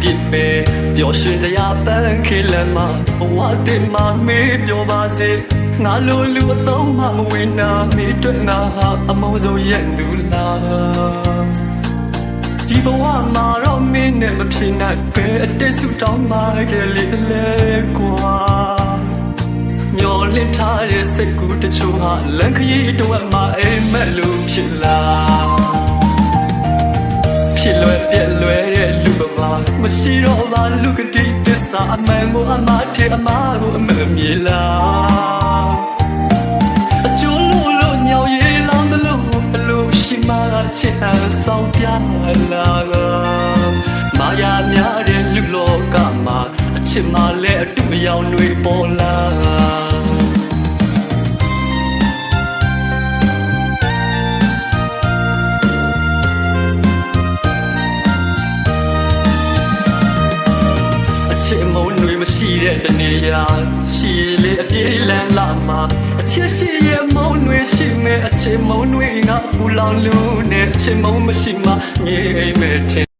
ပြစ်ပဲပျော်ရွှင်စရာပန်းခေလမ်းမှာဘဝတင်မှာမေးပြောပါစေငါလိုလူအသုံးမှမဝင်နာမိတွေ့ငါဟာအမုန်းဆုံးရဲ့သူလားဒီဘဝမှာတော့မင်းနဲ့မဖြစ်နိုင်ပဲအတိတ်ဆူတောင်းမှခဲ့လေလေကွာမျောလင့်ထားတဲ့စိတ်ကူးတချို့ဟာလန်ခရီးတော့မှအိမ်မက်လို့ဖြစ်လာဖြစ်လွယ်ပြက်လွယ်တဲ့လူပ မာမရှိတော့ပါလူကတိသစ္စာအမှန်ကိုအမှားထဲအမှားကိုအမှန်မြေလားအကျိုးလို့လို့ညောင်ရည်လောင်းတယ်လို့အလိုရှိမှချစ်အဆောင်ပြလာကမာယာများတဲ့လူလောကမှာအချစ်မှလည်းအတူအယောင်တွေပေါ်လာ ချစ်မုန်းတွေမရှိတဲ့တနေရာရှိရလေအပြေးလန်းလာမှာအချစ်ရှိရဲ့မုန်းတွေရှိမဲ့အချစ်မုန်းတွေငါပူလောင်လို့နဲ့အချစ်မုန်းမရှိမှငြိမ်မဲ့ထင်